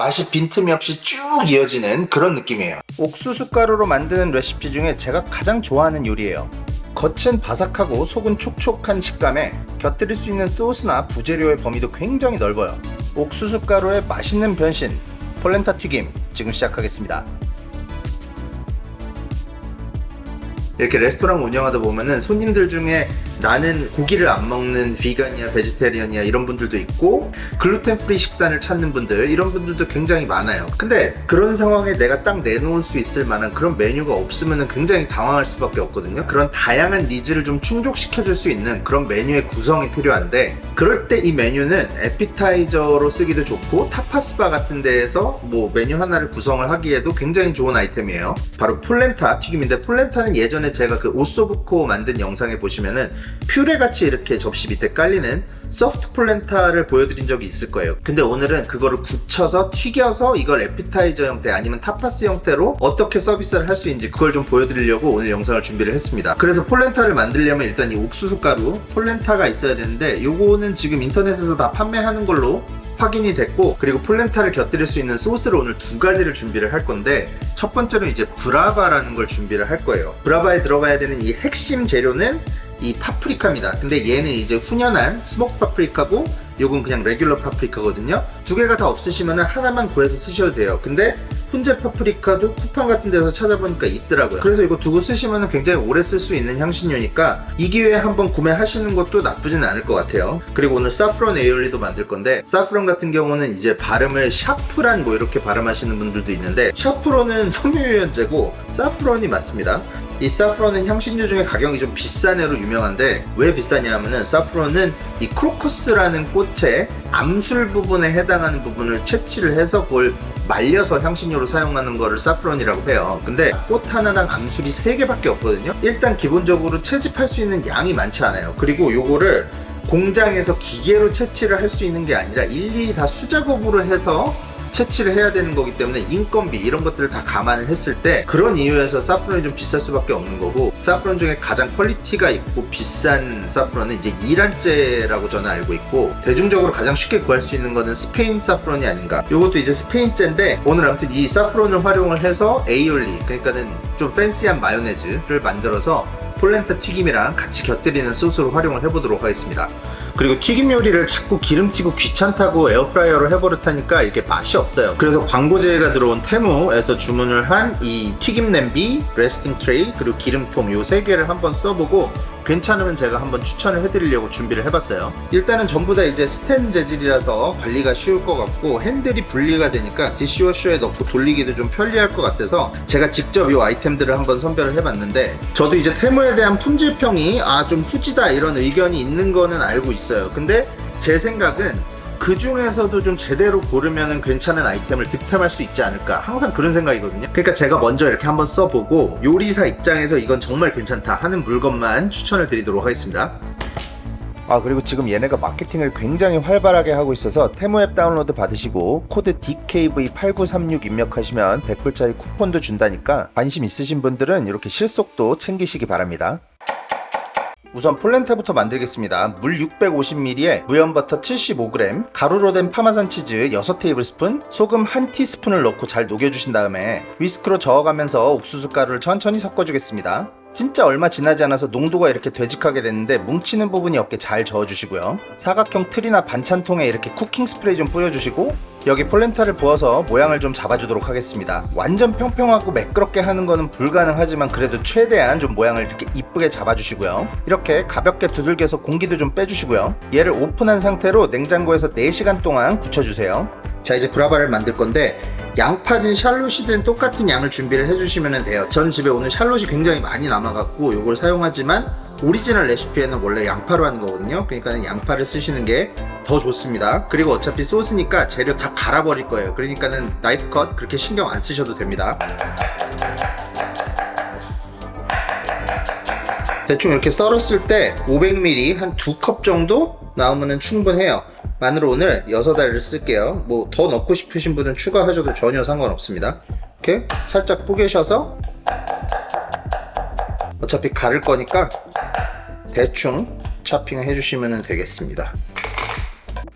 맛이 빈틈이 없이 쭉 이어지는 그런 느낌이에요. 옥수수 가루로 만드는 레시피 중에 제가 가장 좋아하는 요리예요. 겉은 바삭하고 속은 촉촉한 식감에 곁들일 수 있는 소스나 부재료의 범위도 굉장히 넓어요. 옥수수 가루의 맛있는 변신, 폴렌타 튀김 지금 시작하겠습니다. 이렇게 레스토랑 운영하다 보면은 손님들 중에 나는 고기를 안 먹는 비건이야, 베지테리언이야 이런 분들도 있고 글루텐 프리 식단을 찾는 분들 이런 분들도 굉장히 많아요. 근데 그런 상황에 내가 딱 내놓을 수 있을 만한 그런 메뉴가 없으면은 굉장히 당황할 수밖에 없거든요. 그런 다양한 니즈를 좀 충족시켜 줄 수 있는 그런 메뉴의 구성이 필요한데 그럴 때 이 메뉴는 에피타이저로 쓰기도 좋고 타파스바 같은 데에서 뭐 메뉴 하나를 구성을 하기에도 굉장히 좋은 아이템이에요. 바로 폴렌타 튀김인데 폴렌타는 예전에 제가 그 오소부코 만든 영상에 보시면은 퓨레 같이 이렇게 접시 밑에 깔리는 소프트 폴렌타를 보여드린 적이 있을 거예요. 근데 오늘은 그거를 굳혀서 튀겨서 이걸 에피타이저 형태 아니면 타파스 형태로 어떻게 서비스를 할 수 있는지 그걸 좀 보여드리려고 오늘 영상을 준비를 했습니다. 그래서 폴렌타를 만들려면 일단 이 옥수수 가루 폴렌타가 있어야 되는데 요거는 지금 인터넷에서 다 판매하는 걸로 확인이 됐고 그리고 폴렌타를 곁들일 수 있는 소스를 오늘 두 가지를 준비를 할 건데 첫 번째로 이제 브라바라는 걸 준비를 할 거예요. 브라바에 들어가야 되는 이 핵심 재료는 이 파프리카입니다. 근데 얘는 이제 훈연한 스모크 파프리카고 요건 그냥 레귤러 파프리카거든요. 두 개가 다 없으시면 하나만 구해서 쓰셔도 돼요. 근데 훈제 파프리카도 쿠팡 같은 데서 찾아보니까 있더라고요. 그래서 이거 두고 쓰시면 굉장히 오래 쓸 수 있는 향신료니까 이 기회에 한번 구매하시는 것도 나쁘진 않을 것 같아요. 그리고 오늘 사프론 에이올리도 만들 건데 사프론 같은 경우는 이제 발음을 샤프란 뭐 이렇게 발음하시는 분들도 있는데 샤프론은 섬유유연제고 사프론이 맞습니다. 이 사프론은 향신료 중에 가격이 좀 비싼 애로 유명한데 왜 비싸냐 하면은 사프론은 이 크로커스라는 꽃의 암술 부분에 해당하는 부분을 채취를 해서 그걸 말려서 향신료로 사용하는 거를 사프론이라고 해요. 근데 꽃 하나당 암술이 3개밖에 없거든요. 일단 기본적으로 채집할 수 있는 양이 많지 않아요. 그리고 요거를 공장에서 기계로 채취를 할 수 있는 게 아니라 일일이 다 수작업으로 해서 채취를 해야 되는 거기 때문에 인건비 이런 것들을 다 감안을 했을 때 그런 이유에서 사프론이 좀 비쌀 수밖에 없는 거고 사프론 중에 가장 퀄리티가 있고 비싼 사프론은 이제 이란제라고 저는 알고 있고 대중적으로 가장 쉽게 구할 수 있는 거는 스페인 사프론이 아닌가 이것도 이제 스페인제인데 오늘 아무튼 이 사프론을 활용을 해서 에이올리 그러니까는 좀 팬시한 마요네즈를 만들어서 폴렌타 튀김이랑 같이 곁들이는 소스로 활용을 해보도록 하겠습니다. 그리고 튀김 요리를 자꾸 기름튀고 귀찮다고 에어프라이어로 해버릇하니까 이게 맛이 없어요. 그래서 광고제가 들어온 테무에서 주문을 한 이 튀김 냄비, 레스팅 트레이, 그리고 기름통 요 세 개를 한번 써보고 괜찮으면 제가 한번 추천을 해드리려고 준비를 해봤어요. 일단은 전부 다 이제 스텐 재질이라서 관리가 쉬울 것 같고 핸들이 분리가 되니까 디시워셔에 넣고 돌리기도 좀 편리할 것 같아서 제가 직접 이 아이템들을 한번 선별을 해봤는데 저도 이제 테무에 대한 품질평이 아 좀 후지다 이런 의견이 있는 거는 알고 있어요. 근데 제 생각은 그 중에서도 좀 제대로 고르면 괜찮은 아이템을 득템할 수 있지 않을까. 항상 그런 생각이거든요. 그러니까 제가 먼저 이렇게 한번 써보고 요리사 입장에서 이건 정말 괜찮다 하는 물건만 추천을 드리도록 하겠습니다. 아 그리고 지금 얘네가 마케팅을 굉장히 활발하게 하고 있어서 테무 앱 다운로드 받으시고 코드 DKV8936 입력하시면 100불짜리 쿠폰도 준다니까 관심 있으신 분들은 이렇게 실속도 챙기시기 바랍니다 우선 폴렌타부터 만들겠습니다. 물 650ml에 무염버터 75g, 가루로 된 파마산 치즈 6테이블스푼, 소금 1티스푼을 넣고 잘 녹여주신 다음에 위스크로 저어가면서 옥수수 가루를 천천히 섞어주겠습니다. 진짜 얼마 지나지 않아서 농도가 이렇게 되직하게 됐는데 뭉치는 부분이 없게 잘 저어주시고요. 사각형 틀이나 반찬통에 이렇게 쿠킹 스프레이 좀 뿌려주시고 여기 폴렌타를 부어서 모양을 좀 잡아주도록 하겠습니다. 완전 평평하고 매끄럽게 하는 거는 불가능하지만 그래도 최대한 좀 모양을 이렇게 이쁘게 잡아주시고요. 이렇게 가볍게 두들겨서 공기도 좀 빼주시고요. 얘를 오픈한 상태로 냉장고에서 4시간 동안 굳혀주세요. 자 이제 브라바를 만들 건데 양파든 샬롯이든 똑같은 양을 준비를 해주시면 돼요. 저는 집에 오늘 샬롯이 굉장히 많이 남아갖고 이걸 사용하지만 오리지널 레시피에는 원래 양파로 하는 거거든요. 그러니까 양파를 쓰시는 게 더 좋습니다. 그리고 어차피 소스니까 재료 다 갈아버릴 거예요. 그러니까는 나이프 컷 그렇게 신경 안 쓰셔도 됩니다. 대충 이렇게 썰었을 때 500ml 한 두 컵 정도 나오면 충분해요. 마늘 오늘 6알을 쓸게요. 뭐 더 넣고 싶으신 분은 추가하셔도 전혀 상관없습니다. 이렇게 살짝 뽀개셔서 어차피 가를 거니까 대충 차핑을 해주시면 되겠습니다.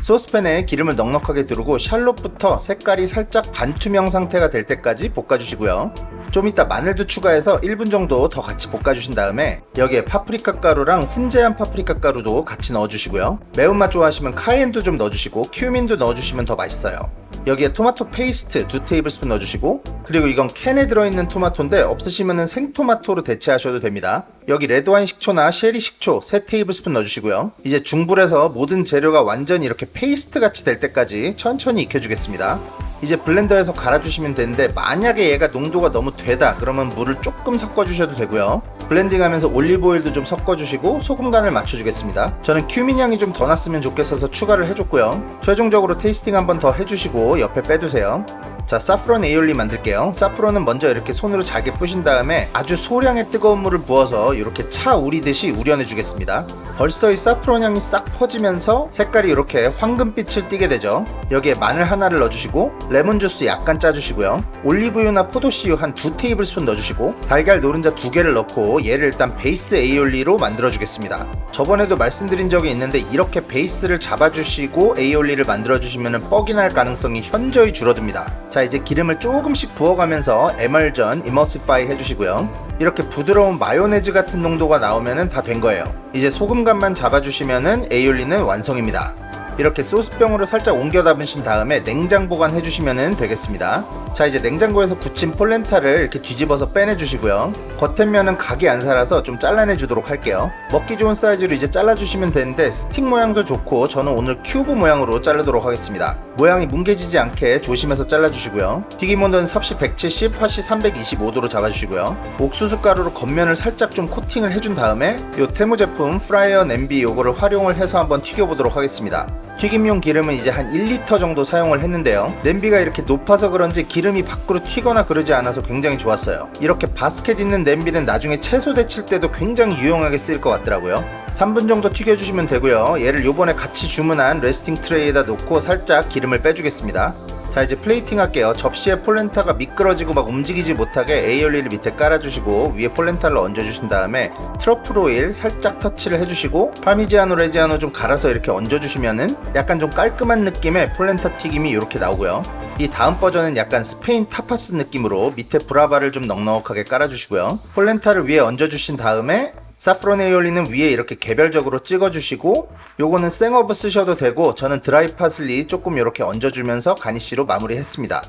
소스팬에 기름을 넉넉하게 두르고 샬롯부터 색깔이 살짝 반투명 상태가 될 때까지 볶아주시고요. 좀 이따 마늘도 추가해서 1분 정도 더 같이 볶아주신 다음에 여기에 파프리카 가루랑 훈제한 파프리카 가루도 같이 넣어주시고요. 매운맛 좋아하시면 카이엔도 좀 넣어주시고 큐민도 넣어주시면 더 맛있어요. 여기에 토마토 페이스트 2 테이블스푼 넣어주시고 그리고 이건 캔에 들어있는 토마토인데 없으시면 생토마토로 대체하셔도 됩니다. 여기 레드와인 식초나 쉐리 식초 3 테이블스푼 넣어주시고요. 이제 중불에서 모든 재료가 완전히 이렇게 페이스트 같이 될 때까지 천천히 익혀주겠습니다. 이제 블렌더에서 갈아주시면 되는데 만약에 얘가 농도가 너무 되다 그러면 물을 조금 섞어주셔도 되고요. 블렌딩하면서 올리브오일도 좀 섞어주시고 소금 간을 맞춰주겠습니다. 저는 큐민 향이 좀 더 났으면 좋겠어서 추가를 해줬고요. 최종적으로 테이스팅 한번 더 해주시고 옆에 빼두세요 자 사프론 에이올리 만들게요. 사프론은 먼저 이렇게 손으로 잘게 뿌신 다음에 아주 소량의 뜨거운 물을 부어서 이렇게 차 우리듯이 우려내 주겠습니다. 벌써 이 사프론 향이 싹 퍼지면서 색깔이 이렇게 황금빛을 띠게 되죠. 여기에 마늘 하나를 넣어주시고 레몬 주스 약간 짜주시고요. 올리브유나 포도씨유 한 두 테이블스푼 넣어주시고 달걀 노른자 두 개를 넣고 얘를 일단 베이스 에이올리로 만들어 주겠습니다. 저번에도 말씀드린 적이 있는데 이렇게 베이스를 잡아주시고 에이올리를 만들어 주시면 뻑이 날 가능성이 현저히 줄어듭니다 자 이제 기름을 조금씩 부어가면서 에멀전 이머시파이 해주시고요. 이렇게 부드러운 마요네즈 같은 농도가 나오면 다 된 거예요. 이제 소금간만 잡아주시면 에이올리는 완성입니다 이렇게 소스병으로 살짝 옮겨 담으신 다음에 냉장 보관해 주시면 되겠습니다. 자 이제 냉장고에서 굳힌 폴렌타를 이렇게 뒤집어서 빼내 주시고요. 겉에면은 각이 안 살아서 좀 잘라내 주도록 할게요. 먹기 좋은 사이즈로 이제 잘라 주시면 되는데 스틱 모양도 좋고 저는 오늘 큐브 모양으로 자르도록 하겠습니다. 모양이 뭉개지지 않게 조심해서 잘라 주시고요. 튀김 온도는 섭씨 170, 화씨 325도로 잡아 주시고요. 옥수수 가루로 겉면을 살짝 좀 코팅을 해준 다음에 이 테무 제품 프라이어 냄비 요거를 활용을 해서 한번 튀겨 보도록 하겠습니다. 튀김용 기름은 이제 한 1리터 정도 사용을 했는데요. 냄비가 이렇게 높아서 그런지 기름이 밖으로 튀거나 그러지 않아서 굉장히 좋았어요. 이렇게 바스켓 있는 냄비는 나중에 채소 데칠 때도 굉장히 유용하게 쓰일 것 같더라고요. 3분 정도 튀겨주시면 되고요. 얘를 요번에 같이 주문한 레스팅 트레이에다 놓고 살짝 기름을 빼주겠습니다. 자 이제 플레이팅 할게요. 접시에 폴렌타가 미끄러지고 막 움직이지 못하게 에이올리를 밑에 깔아주시고 위에 폴렌타를 얹어주신 다음에 트러플 오일 살짝 터치를 해주시고 파미지아노 레지아노 좀 갈아서 이렇게 얹어주시면은 약간 좀 깔끔한 느낌의 폴렌타 튀김이 이렇게 나오고요. 이 다음 버전은 약간 스페인 타파스 느낌으로 밑에 브라바를 좀 넉넉하게 깔아주시고요. 폴렌타를 위에 얹어주신 다음에 사프론 에이올리는 위에 이렇게 개별적으로 찍어주시고 요거는 생어브 쓰셔도 되고 저는 드라이 파슬리 조금 이렇게 얹어주면서 가니쉬로 마무리했습니다.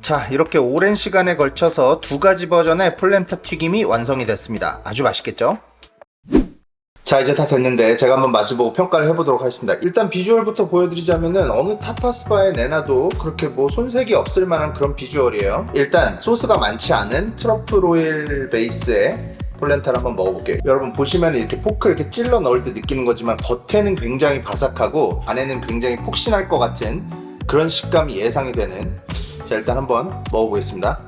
자 이렇게 오랜 시간에 걸쳐서 두 가지 버전의 폴렌타 튀김이 완성이 됐습니다. 아주 맛있겠죠? 자 이제 다 됐는데 제가 한번 맛을 보고 평가를 해보도록 하겠습니다 일단 비주얼부터 보여드리자면은 어느 타파스바에 내놔도 그렇게 뭐 손색이 없을 만한 그런 비주얼이에요 일단 소스가 많지 않은 트러플 오일 베이스의 폴렌타를 한번 먹어볼게요. 여러분 보시면 이렇게 포크 이렇게 찔러 넣을 때 느끼는 거지만 겉에는 굉장히 바삭하고 안에는 굉장히 폭신할 것 같은 그런 식감이 예상이 되는 자 일단 한번 먹어보겠습니다.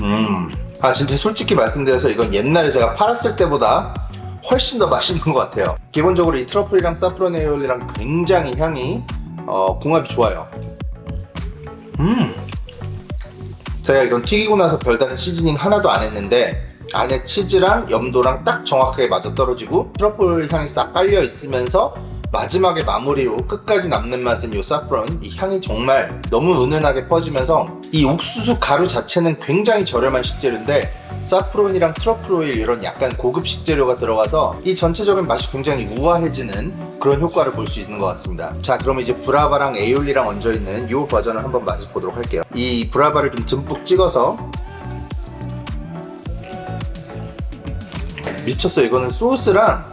음. 아 진짜 솔직히 말씀드려서 이건 옛날에 제가 팔았을 때보다 훨씬 더 맛있는 것 같아요. 기본적으로 이 트러플이랑 사프론 에이올이랑 굉장히 향이 어, 궁합이 좋아요. 음 제가 이건 튀기고 나서 별다른 시즈닝 하나도 안 했는데 안에 치즈랑 염도랑 딱 정확하게 맞아 떨어지고 트러플 향이 싹 깔려 있으면서 마지막에 마무리로 끝까지 남는 맛은 이 사프론 이 향이 정말 너무 은은하게 퍼지면서 이 옥수수 가루 자체는 굉장히 저렴한 식재료인데 사프론이랑 트러플 오일 이런 약간 고급 식재료가 들어가서 이 전체적인 맛이 굉장히 우아해지는 그런 효과를 볼 수 있는 것 같습니다. 자, 그럼 이제 브라바랑 에이올리랑 얹어 있는 이 버전을 한번 맛을 보도록 할게요. 이 브라바를 좀 듬뿍 찍어서 미쳤어. 이거는 소스랑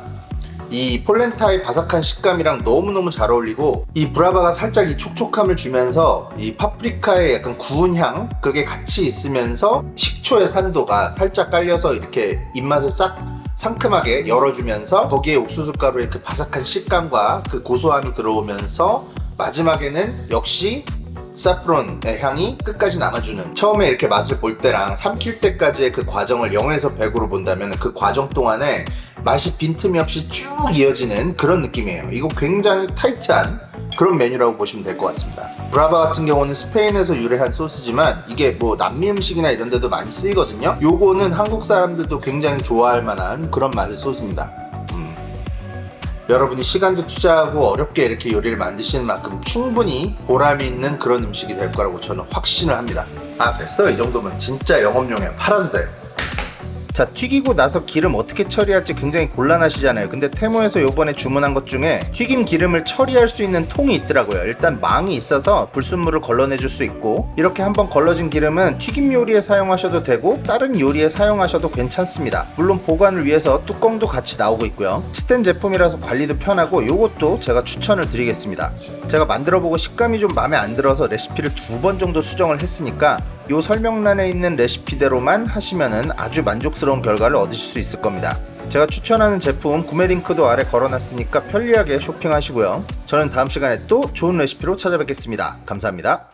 이 폴렌타의 바삭한 식감이랑 너무너무 잘 어울리고 이 브라바가 살짝 이 촉촉함을 주면서 이 파프리카의 약간 구운 향 그게 같이 있으면서 식초의 산도가 살짝 깔려서 이렇게 입맛을 싹 상큼하게 열어주면서 거기에 옥수수 가루의 그 바삭한 식감과 그 고소함이 들어오면서 마지막에는 역시 사프론의 향이 끝까지 남아주는 처음에 이렇게 맛을 볼 때랑 삼킬 때까지의 그 과정을 0에서 100으로 본다면 그 과정 동안에 맛이 빈틈이 없이 쭉 이어지는 그런 느낌이에요. 이거 굉장히 타이트한 그런 메뉴라고 보시면 될 것 같습니다. 브라바 같은 경우는 스페인에서 유래한 소스지만 이게 뭐 남미 음식이나 이런 데도 많이 쓰이거든요. 요거는 한국 사람들도 굉장히 좋아할 만한 그런 맛의 소스입니다. 음. 여러분이 시간도 투자하고 어렵게 이렇게 요리를 만드시는 만큼 충분히 보람이 있는 그런 음식이 될 거라고 저는 확신을 합니다. 아 됐어 이 정도면 진짜 영업용이야 팔아도 돼. 자 튀기고 나서 기름 어떻게 처리할지 굉장히 곤란하시잖아요. 근데 테모에서 요번에 주문한 것 중에 튀김 기름을 처리할 수 있는 통이 있더라고요. 일단 망이 있어서 불순물을 걸러내 줄 수 있고 이렇게 한번 걸러진 기름은 튀김 요리에 사용하셔도 되고 다른 요리에 사용하셔도 괜찮습니다. 물론 보관을 위해서 뚜껑도 같이 나오고 있고요. 스텐 제품이라서 관리도 편하고 요것도 제가 추천을 드리겠습니다. 제가 만들어보고 식감이 좀 마음에 안 들어서 레시피를 두 번 정도 수정을 했으니까 요 설명란에 있는 레시피대로만 하시면은 아주 만족스러운 결과를 얻으실 수 있을 겁니다. 제가 추천하는 제품 구매 링크도 아래 걸어놨으니까 편리하게 쇼핑하시고요. 저는 다음 시간에 또 좋은 레시피로 찾아뵙겠습니다. 감사합니다.